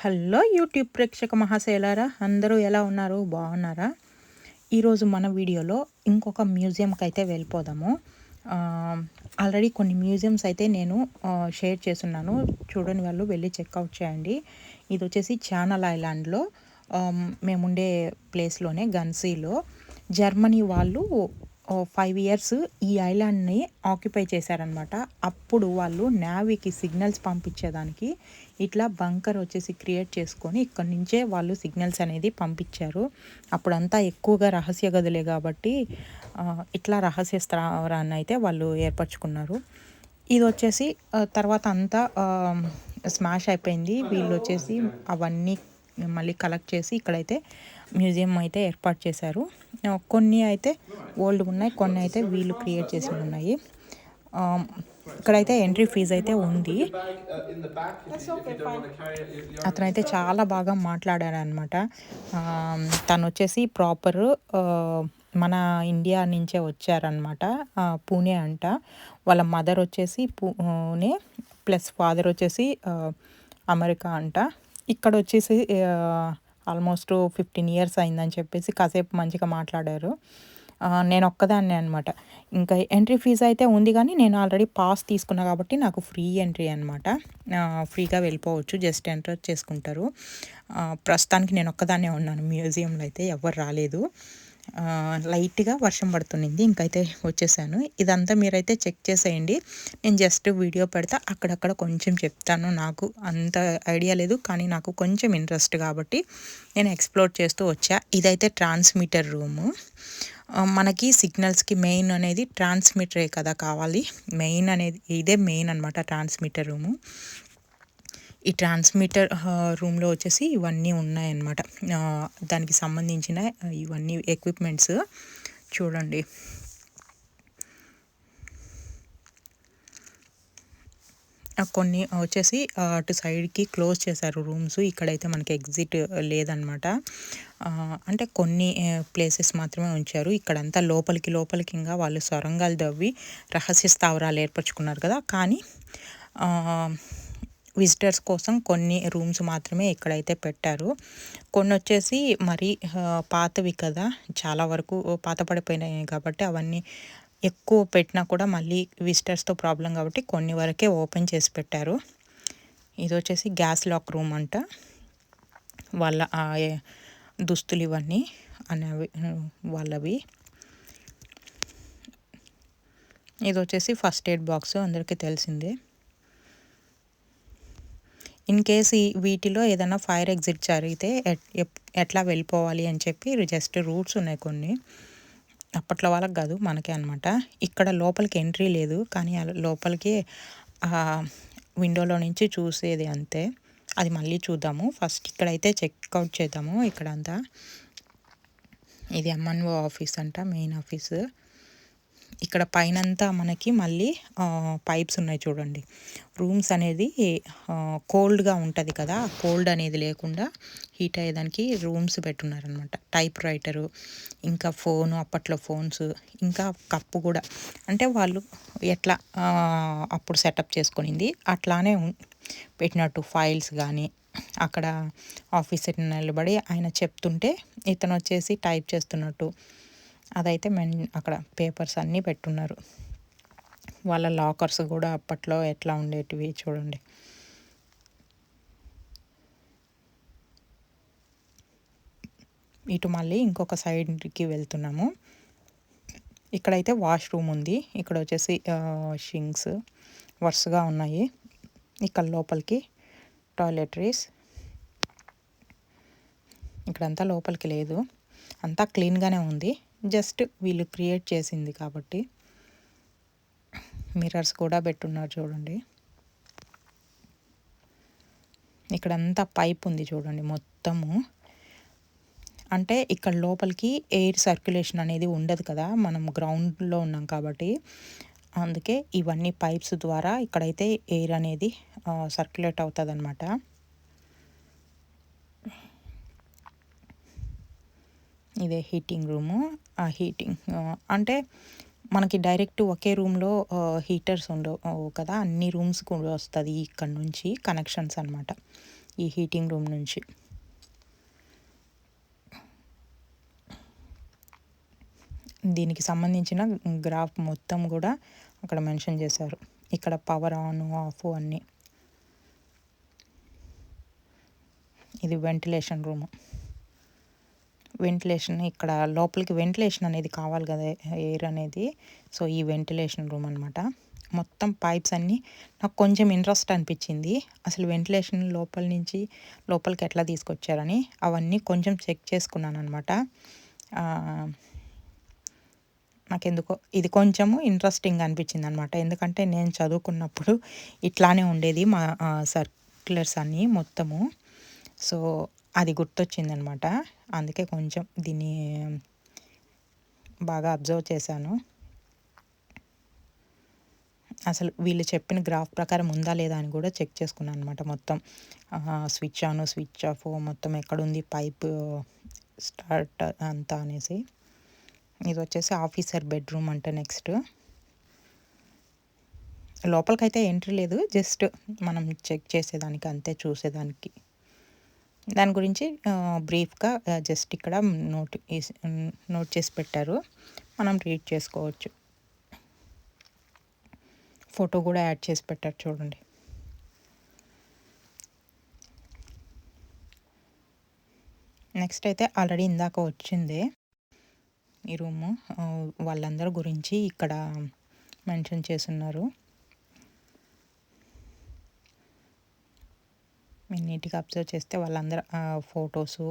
Hello YouTube ప్రేక్షక మహాశైలారా అందరూ ఎలా ఉన్నారు? బాగున్నారా? ఈరోజు మన వీడియోలో ఇంకొక మ్యూజియంకి అయితే వెళ్ళిపోదాము ఆల్రెడీ కొన్ని మ్యూజియంస్ అయితే నేను షేర్ చేస్తున్నాను. చూడని వాళ్ళు వెళ్ళి చెక్అవుట్ చేయండి. ఇది వచ్చేసి ఛానల్ ఐలాండ్లో మేముండే ప్లేస్లోనే గన్సీలో. జర్మనీ వాళ్ళు ఫైవ్ ఇయర్స్ ఈ ఐలాండ్ని ఆక్యుపై చేశారనమాట అప్పుడు వాళ్ళు నావీకి సిగ్నల్స్ పంపించేదానికి ఇట్లా బంకర్ వచ్చేసి క్రియేట్ చేసుకొని ఇక్కడి నుంచే వాళ్ళు సిగ్నల్స్ అనేది పంపించారు. అప్పుడంతా ఎక్కువగా రహస్య గదులే కాబట్టి ఇట్లా రహస్య స్థావరాన్ని అయితే వాళ్ళు ఏర్పరచుకున్నారు. ఇది వచ్చేసి తర్వాత అంతా స్మాష్ అయిపోయింది. వీళ్ళు వచ్చేసి అవన్నీ మళ్ళీ కలెక్ట్ చేసి ఇక్కడైతే మ్యూజియం అయితే ఏర్పాటు చేశారు. కొన్ని అయితే ఓల్డ్ ఉన్నాయి కొన్ని అయితే వీళ్ళు క్రియేట్ చేసి ఉన్నాయి. ఇక్కడైతే ఎంట్రీ ఫీజు అయితే ఉంది. అతనైతే చాలా బాగా మాట్లాడారు అనమాట తను వచ్చేసి ప్రాపర్ మన ఇండియా నుంచే వచ్చారనమాట పూణే అంట. వాళ్ళ మదర్ వచ్చేసి పూణే ప్లస్ ఫాదర్ వచ్చేసి అమెరికా అంట. ఇక్కడ వచ్చేసి ఆల్మోస్ట్ ఫిఫ్టీన్ ఇయర్స్ అయిందని చెప్పేసి కాసేపు మంచిగా మాట్లాడారు. నేను ఒక్కదాన్నే అనమాట ఇంకా ఎంట్రీ ఫీజు అయితే ఉంది కానీ నేను ఆల్రెడీ పాస్ తీసుకున్నా కాబట్టి నాకు ఫ్రీ ఎంట్రీ అనమాట ఫ్రీగా వెళ్ళిపోవచ్చు జస్ట్ ఎంటర్ చేసుకుంటారు. ప్రస్తుతానికి నేను ఒక్కదాన్నే ఉన్నాను. మ్యూజియంలో అయితే ఎవరు రాలేదు. లైట్గా వర్షం పడుతుంది ఇంకైతే వచ్చేసాను. ఇదంతా మీరైతే చెక్ చేసేయండి. నేను జస్ట్ వీడియో పెడతా. అక్కడక్కడ కొంచెం చెప్తాను. నాకు అంత ఐడియా లేదు. కానీ నాకు కొంచెం ఇంట్రెస్ట్ కాబట్టి నేను ఎక్స్ప్లోర్ చేస్తూ వచ్చా. ఇదైతే ట్రాన్స్మిటర్ రూము. మనకి సిగ్నల్స్కి మెయిన్ అనేది ట్రాన్స్మిటరే కదా కావాలి. మెయిన్ అనేది ఇదే మెయిన్ అనమాట ట్రాన్స్మిటర్ రూము. ఈ ట్రాన్స్మిటర్ రూమ్లో వచ్చేసి ఇవన్నీ ఉన్నాయన్నమాట. దానికి సంబంధించిన ఇవన్నీ ఎక్విప్మెంట్స్ చూడండి. కొన్ని వచ్చేసి అటు సైడ్కి క్లోజ్ చేశారు రూమ్స్ ఇక్కడైతే మనకి ఎగ్జిట్ లేదనమాట అంటే కొన్ని ప్లేసెస్ మాత్రమే ఉంచారు. ఇక్కడంతా లోపలికి లోపలికి ఇంకా వాళ్ళు సొరంగాలు దవ్వి రహస్య స్థావరాలు ఏర్పరచుకున్నారు కదా. కానీ విజిటర్స్ కోసం కొన్ని రూమ్స్ మాత్రమే ఇక్కడైతే పెట్టారు. కొన్ని వచ్చేసి మరి పాతవి కదా చాలా వరకు పాత పడిపోయినాయి కాబట్టి అవన్నీ ఎక్కువ పెట్టినా కూడా మళ్ళీ విజిటర్స్తో ప్రాబ్లం కాబట్టి కొన్ని వరకే ఓపెన్ చేసి పెట్టారు. ఇది వచ్చేసి గ్యాస్ లాక్ రూమ్ అంట. వాళ్ళ దుస్తులు ఇవన్నీ అనేవి వాళ్ళవి. ఇది వచ్చేసి ఫస్ట్ ఎయిడ్ బాక్స్ అందరికీ తెలిసిందే. ఇన్ కేస్ ఈ వీటిలో ఏదైనా ఫైర్ ఎగ్జిట్ జరిగితే ఎట్- ఎట్లా వెళ్ళిపోవాలి అని చెప్పి జస్ట్ రూట్స్ ఉన్నాయి కొన్ని. అప్పట్లో వాళ్ళకి కాదు మనకే అనమాట ఇక్కడ లోపలికి ఎంట్రీ లేదు కానీ లోపలికి విండోలో నుంచి చూసేది అంతే. అది మళ్ళీ చూద్దాము. ఫస్ట్ ఇక్కడైతే చెక్అవుట్ చేద్దాము. ఇక్కడంతా. ఇది ఎంఎన్ఓ ఆఫీస్ అంట మెయిన్ ఆఫీస్. ఇక్కడ పైనంతా మనకి మళ్ళీ పైప్స్ ఉన్నాయి చూడండి. రూమ్స్ అనేది కోల్డ్గా ఉంటుంది కదా కోల్డ్ అనేది లేకుండా హీట్ అయ్యేదానికి రూమ్స్ పెట్టున్నారనమాట టైప్ రైటరు ఇంకా ఫోను అప్పట్లో ఫోన్స్ ఇంకా కప్పు కూడా. అంటే వాళ్ళు ఎట్లా అప్పుడు సెటప్ చేసుకునింది అట్లానే పెట్టినట్టు ఫైల్స్ కానీ అక్కడ ఆఫీసర్ నిలబడి ఆయన చెప్తుంటే ఇతను వచ్చేసి టైప్ చేస్తున్నట్టు అదైతే మెన్ అక్కడ పేపర్స్ అన్నీ పెట్టున్నారు. వాళ్ళ లాకర్స్ కూడా అప్పట్లో ఎట్లా ఉండేటివి చూడండి. ఇటు మళ్ళీ ఇంకొక సైడ్కి వెళ్తున్నాము. ఇక్కడైతే వాష్రూమ్ ఉంది. ఇక్కడ వచ్చేసి షింక్స్ వరుసగా ఉన్నాయి. ఇక్కడ లోపలికి టాయిలెటరీస్. ఇక్కడంతా లోపలికి లేదు. అంతా క్లీన్గానే ఉంది. జస్ట్ వీళ్ళు క్రియేట్ చేసింది కాబట్టి మిర్రర్స్ కూడా పెట్టున్నారు చూడండి. ఇక్కడంతా పైప్ ఉంది చూడండి మొత్తము. అంటే ఇక్కడ లోపలికి ఎయిర్ సర్క్యులేషన్ అనేది ఉండదు కదా మనం గ్రౌండ్లో ఉన్నాం కాబట్టి. అందుకే ఇవన్నీ పైప్స్ ద్వారా ఇక్కడైతే ఎయిర్ అనేది సర్క్యులేట్ అవుతుంది ఇదే హీటింగ్ రూము. ఆ హీటింగ్ అంటే మనకి డైరెక్ట్ ఒకే రూమ్లో హీటర్స్ ఉండవు కదా. అన్ని రూమ్స్ కూడా వస్తుంది ఇక్కడ నుంచి కనెక్షన్స్ అనమాట ఈ హీటింగ్ రూమ్ నుంచి. దీనికి సంబంధించిన గ్రాఫ్ మొత్తం కూడా అక్కడ మెన్షన్ చేశారు. ఇక్కడ పవర్ ఆన్ ఆఫ్ అన్నీ. ఇది వెంటిలేషన్ రూమ్. వెంటిలేషన్ ఇక్కడ లోపలికి వెంటిలేషన్ అనేది కావాలి కదా ఎయిర్ అనేది. సో ఈ వెంటిలేషన్ రూమ్ అనమాట మొత్తం పైప్స్ అన్నీ నాకు కొంచెం ఇంట్రెస్ట్ అనిపించింది. అసలు వెంటిలేషన్ లోపల నుంచి లోపలికి ఎట్లా తీసుకొచ్చారని అవన్నీ కొంచెం చెక్ చేసుకున్నాను అనమాట నాకెందుకో ఇది కొంచెము ఇంట్రెస్టింగ్ అనిపించింది అనమాట ఎందుకంటే నేను చదువుకున్నప్పుడు ఇట్లానే ఉండేది మా సర్క్యులర్స్ అన్నీ మొత్తము. సో అది గుర్తొచ్చిందనమాట అందుకే కొంచెం దీన్ని బాగా అబ్జర్వ్ చేశాను. అసలు వీళ్ళు చెప్పిన గ్రాఫ్ ప్రకారం ఉందా లేదా అని కూడా చెక్ చేసుకున్నాను అనమాట మొత్తం. స్విచ్ ఆన్ స్విచ్ ఆఫ్ మొత్తం ఎక్కడుంది పైప్ స్టార్ట్ అంతా అనేసి. ఇది వచ్చేసి ఆఫీసర్ బెడ్రూమ్ అంటే నెక్స్ట్ లోపలికైతే ఎంట్రీ లేదు జస్ట్ మనం చెక్ చేసేదానికి అంతే చూసేదానికి. దాని గురించి బ్రీఫ్గా జస్ట్ ఇక్కడ నోట్ నోట్ చేసి పెట్టారు. మనం రీడ్ చేసుకోవచ్చు. ఫోటో కూడా యాడ్ చేసి పెట్టారు చూడండి. నెక్స్ట్ అయితే ఆల్రెడీ ఇందాక వచ్చిందే ఈ రూము. వాళ్ళందరి గురించి ఇక్కడ మెన్షన్ చేస్తున్నారు మీరు నీట్గా అబ్జర్వ్ చేస్తే వాళ్ళందరూ ఫొటోసు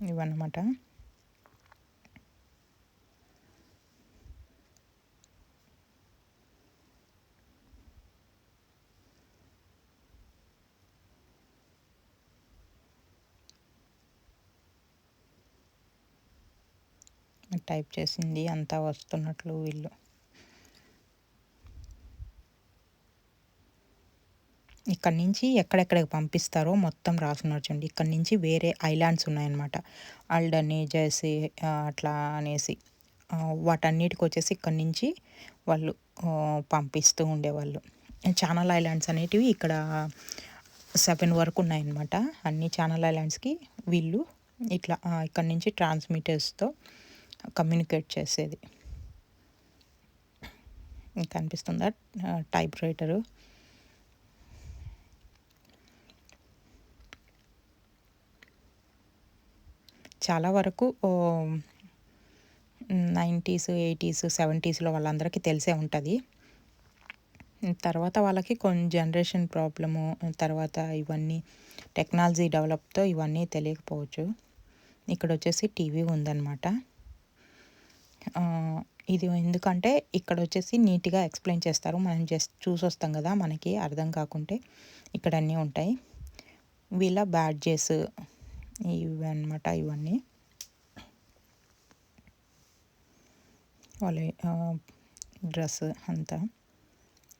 ఇవన్నమాట. టైప్ చేసింది అంతా వస్తున్నట్లు వీళ్ళు. ఇక్కడ నుంచి ఎక్కడెక్కడికి పంపిస్తారో మొత్తం రాసుకున్నారు చూడండి ఇక్కడ నుంచి వేరే ఐలాండ్స్ ఉన్నాయన్నమాట. అల్డని జెర్సీ అట్లా అనేసి. వాటన్నిటికి వచ్చేసి ఇక్కడ నుంచి వాళ్ళు పంపిస్తూ ఉండేవాళ్ళు. ఛానల్ ఐలాండ్స్ అనేటివి ఇక్కడ సెవెన్ వరకు ఉన్నాయన్నమాట. అన్ని ఛానల్ ఐలాండ్స్కి వీళ్ళు ఇట్లా ఇక్కడ నుంచి ట్రాన్స్మిటర్స్తో కమ్యూనికేట్ చేసేది. కనిపిస్తుందా టైప్ రైటరు చాలా వరకు నైంటీస్ ఎయిటీస్ సెవెంటీస్లో వాళ్ళందరికీ తెలిసే ఉంటుంది. తర్వాత వాళ్ళకి కొన్ని జనరేషన్ ప్రాబ్లము తర్వాత ఇవన్నీ టెక్నాలజీ డెవలప్తో ఇవన్నీ తెలియకపోవచ్చు. ఇక్కడ వచ్చేసి టీవీ ఉందన్నమాట. ఇది ఎందుకంటే ఇక్కడ వచ్చేసి నీట్గా ఎక్స్ప్లెయిన్ చేస్తారు. మనం జస్ట్ చూసి వస్తాం కదా మనకి అర్థం కాకుంటే ఇక్కడ అన్నీ ఉంటాయి. వీళ్ళ బ్యాడ్జెస్ ఇవి అనమాట ఇవన్నీ. వాళ్ళ డ్రెస్ అంతా.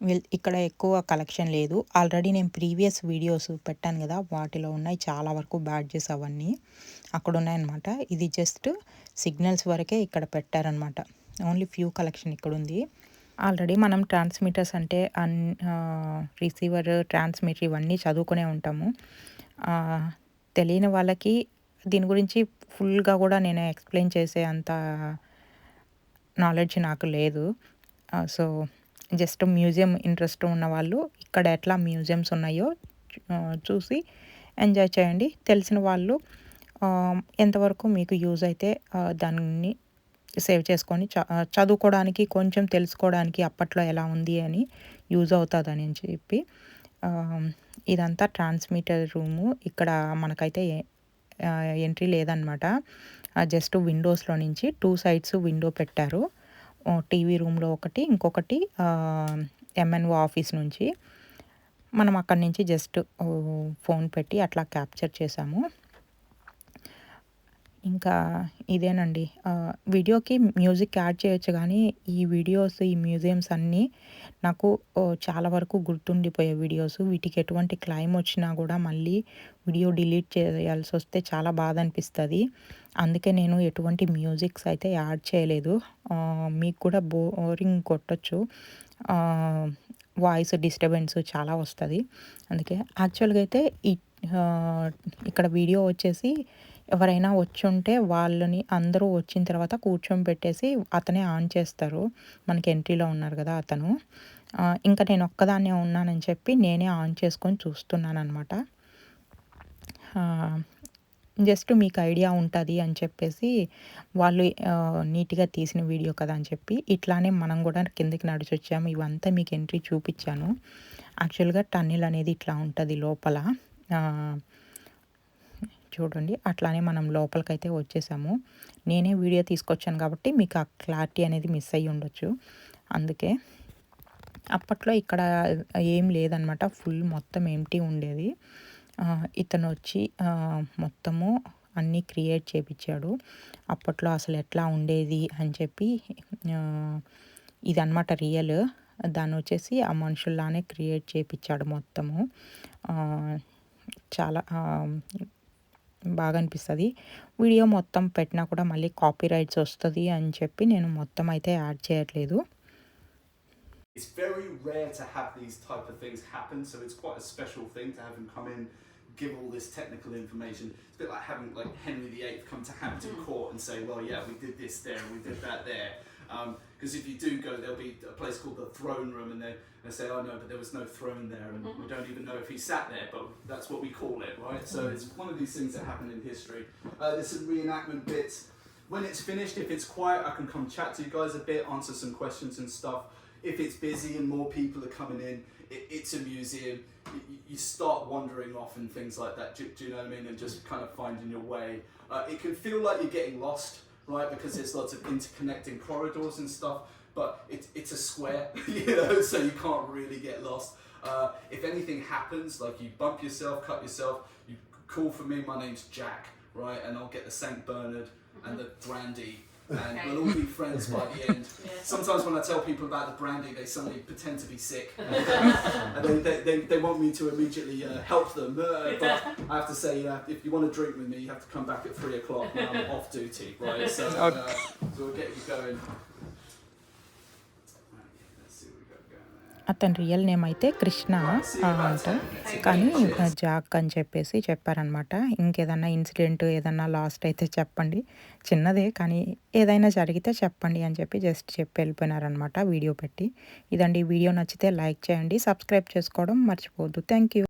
వీల్ ఇక్కడ ఎక్కువ కలెక్షన్ లేదు. ఆల్రెడీ నేను ప్రీవియస్ వీడియోస్ పెట్టాను కదా వాటిలో ఉన్నాయి చాలా వరకు బ్యాడ్జెస్ అవన్నీ. అక్కడ ఉన్నాయన్నమాట ఇది జస్ట్ సిగ్నల్స్ వరకే ఇక్కడ పెట్టారనమాట ఓన్లీ ఫ్యూ కలెక్షన్ ఇక్కడ ఉంది ఆల్రెడీ మనం ట్రాన్స్మిటర్స్ అంటే అన్ రిసీవర్ ట్రాన్స్మిటర్ ఇవన్నీ చదువుకునే ఉంటాము. తెలియని వాళ్ళకి దీని గురించి ఫుల్గా కూడా నేను ఎక్స్ప్లెయిన్ చేసే అంత నాలెడ్జ్ నాకు లేదు. సో జస్ట్ మ్యూజియం ఇంట్రెస్ట్ ఉన్న వాళ్ళు ఇక్కడ ఎట్లా మ్యూజియంస్ ఉన్నాయో చూసి ఎంజాయ్ చేయండి. తెలిసిన వాళ్ళు ఎంతవరకు మీకు యూజ్ అయితే దాన్ని సేవ్ చేసుకొని చ చదువుకోవడానికి కొంచెం తెలుసుకోవడానికి అప్పట్లో ఎలా ఉంది అని యూజ్ అవుతుందని చెప్పి ఇదంతా ట్రాన్స్మిటర్ రూము. ఇక్కడ మనకైతే ఎంట్రీ లేదనమాట జస్ట్ విండోస్లో నుంచి టూ సైడ్స్ విండో పెట్టారు. టీవీ రూమ్లో ఒకటి ఇంకొకటి ఎంఎన్ఓ ఆఫీస్ నుంచి. మనం అక్కడి నుంచి జస్ట్ ఫోన్ పెట్టి అట్లా క్యాప్చర్ చేసాము. ఇంకా ఇదేనండి. వీడియోకి మ్యూజిక్ యాడ్ చేయొచ్చు కానీ ఈ వీడియోస్ ఈ మ్యూజియంస్ అన్నీ నాకు చాలా వరకు గుర్తుండిపోయే వీడియోస్. వీటికి ఎటువంటి క్లైమ్ వచ్చినా కూడా మళ్ళీ వీడియో డిలీట్ చేయాల్సి వస్తే చాలా బాధ అనిపిస్తుంది. అందుకే నేను ఎటువంటి మ్యూజిక్స్ అయితే యాడ్ చేయలేదు. మీకు కూడా బోరింగ్ కొట్టచ్చు. వాయిస్ డిస్టర్బెన్స్ చాలా వస్తుంది. అందుకే యాక్చువల్గా అయితే ఈ ఇక్కడ వీడియో వచ్చేసి ఎవరైనా వచ్చి ఉంటే వాళ్ళని అందరూ వచ్చిన తర్వాత కూర్చొని పెట్టేసి అతనే ఆన్ చేస్తారు. మనకి ఎంట్రీలో ఉన్నారు కదా అతను. ఇంకా నేను ఒక్కదాన్నే ఉన్నానని చెప్పి నేనే ఆన్ చేసుకొని చూస్తున్నాను అనమాట జస్ట్ మీకు ఐడియా ఉంటుంది అని చెప్పేసి వాళ్ళు నీట్గా తీసిన వీడియో కదా అని చెప్పి ఇట్లానే మనం కూడా కిందకి నడిచి వచ్చాము. ఇవంతా మీకు ఎంట్రీ చూపించాను. యాక్చువల్గా టన్నెల్ అనేది ఇట్లా ఉంటుంది లోపల. చూడండి. అట్లానే మనం లోపలికైతే వచ్చేసాము. నేనే వీడియో తీసుకొచ్చాను కాబట్టి మీకు ఆ క్లారిటీ అనేది మిస్ అయ్యి ఉండొచ్చు. అందుకే అప్పట్లో ఇక్కడ ఏం లేదనమాట. ఫుల్ మొత్తం ఎంటీ ఉండేది. ఇతను వచ్చి మొత్తము అన్నీ క్రియేట్ చేపించాడు అప్పట్లో అసలు ఎట్లా ఉండేది అని చెప్పి ఆ, ఇదన్నమాట రియల్ దాన్ని వచ్చేసి ఆ మనుషుల్లానే క్రియేట్ చేపించాడు మొత్తము. చాలా బాగా అనిపిస్తుంది వీడియో మొత్తం పెట్టినా కూడా మళ్ళీ కాపీ రైట్స్ వస్తుంది అని చెప్పి నేను మొత్తం అయితే యాడ్ చేయట్లేదు It's very rare to have these type of things happen, so it's quite a special thing to have him come in, give all this technical information. It's a bit like having like Henry VIII come to Hampton Court and say, "Well, yeah, we did this there, and we did that there." Because if you do go, there'll be a place called the throne room, and they, they say, "Oh no, but there was no throne there, and we don't even know if he sat there, but that's what we call it, right?" So it's one of these things that happen in history. Uh, there's some reenactment bits. When it's finished, if it's quiet, I can come chat to you guys a bit, answer some questions and stuff. If it's busy and more people are coming in, it, it's a museum. You, you start wandering off and things like that. Do, do you know what I mean? And just kind of finding your way. Uh, it can feel like you're getting lost, right? Because there's lots of interconnecting corridors and stuff. But it, it's a square, you know, so you can't really get lost. Uh, if anything happens, like you bump yourself, cut yourself, you call for me. My name's Jack, right? And I'll get the Saint Bernard and the brandy, and Okay. we'll all be friends by the end. Sometimes when I tell people about the brandy, they suddenly pretend to be sick, and they, they, they, they want me to immediately uh, help them. Uh, but I have to say, you know, if you want to drink with me, you have to come back at three o'clock when I'm off duty, right? So, uh, so we'll get you going. అతని real name అయితే కృష్ణ అంట కానీ Jack అని చెప్పేసి చెప్పారనమాట ఇంకేదన్నా incident ఏదన్నా last అయితే చెప్పండి. చిన్నదే కానీ ఏదైనా జరిగితే చెప్పండి అని చెప్పి జస్ట్ చెప్పి వెళ్ళిపోయినారనమాట వీడియో పెట్టి. ఇదండి వీడియో నచ్చితే లైక్ చేయండి సబ్స్క్రైబ్ చేసుకోవడం మర్చిపోవద్దు. Thank you.